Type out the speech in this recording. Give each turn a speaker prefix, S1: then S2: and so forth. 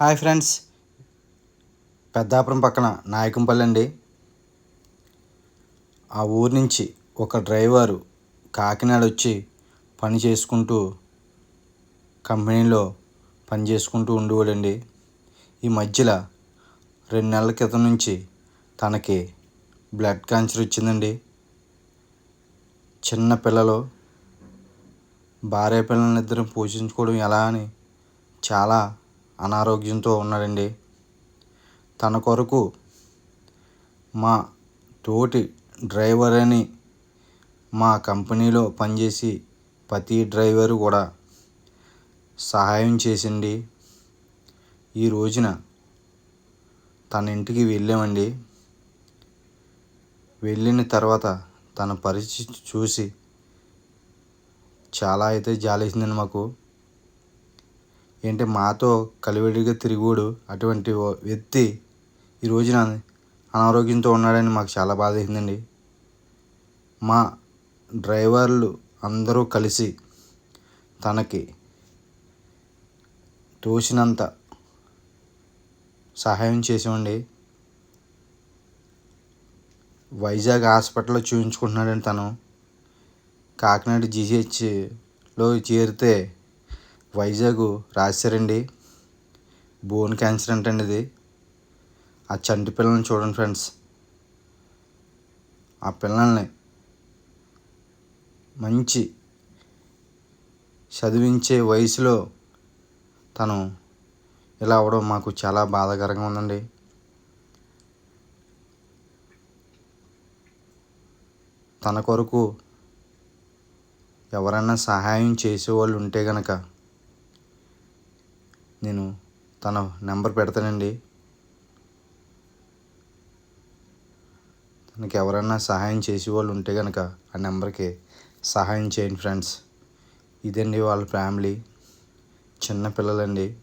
S1: Hi friends. Peddapuram పక్కన నాయకంపల్లి అండి. ఆ ఊరు నుంచి ఒక డ్రైవరు కాకినాడ వచ్చి పని చేసుకుంటూ కంపెనీలో పని చేసుకుంటూ ఉండేవాడండి. ఈ మధ్యలో రెండు నెలల క్రితం నుంచి తనకి బ్లడ్ క్యాన్సర్ వచ్చిందండి. చిన్న పిల్లలు భార్య పిల్లల్ని పోషించుకోవడం ఎలా అని చాలా అనారోగ్యంతో ఉన్నాడండి. తన కొరకు మా తోటి డ్రైవర్ అని మా కంపెనీలో పనిచేసి ప్రతి డ్రైవరు కూడా సహాయం చేసింది. ఈ రోజున తన ఇంటికి వెళ్ళామండి. వెళ్ళిన తర్వాత తన పరిస్థితి చూసి చాలా అయితే జాలేసిందండి మాకు. ఏంటి మాతో కలివిడిగా తిరుగుడు అటువంటి ఓ వ్యక్తి ఈ రోజున అనారోగ్యంతో ఉన్నాడని మాకు చాలా బాధ అయిందండి మా డ్రైవర్లు అందరూ కలిసి తనకి తోసినంత సహాయం చేసామండి వైజాగ్ హాస్పిటల్లో చూపించుకుంటున్నాడండి తను కాకినాడ జీహెచ్లో చేరితే వైజాగ్ రాశారండి బోన్ క్యాన్సర్ అంటండి ఇది. ఆ చంటి పిల్లల్ని చూడండి ఫ్రెండ్స్. ఆ పిల్లల్ని మంచి చదివించే వయసులో తను ఇలా అవ్వడం మాకు చాలా బాధాకరంగా ఉందండి. తన కొరకు ఎవరైనా సహాయం చేసేవాళ్ళు ఉంటే కనుక నేను తన నెంబర్ పెడతానండి. తనకి ఎవరన్నా సహాయం చేసేవాళ్ళు ఉంటే కనుక ఆ నెంబర్కి సహాయం చేయండి ఫ్రెండ్స్. ఇదండి వాళ్ళ ఫ్యామిలీ. చిన్న పిల్లలండి.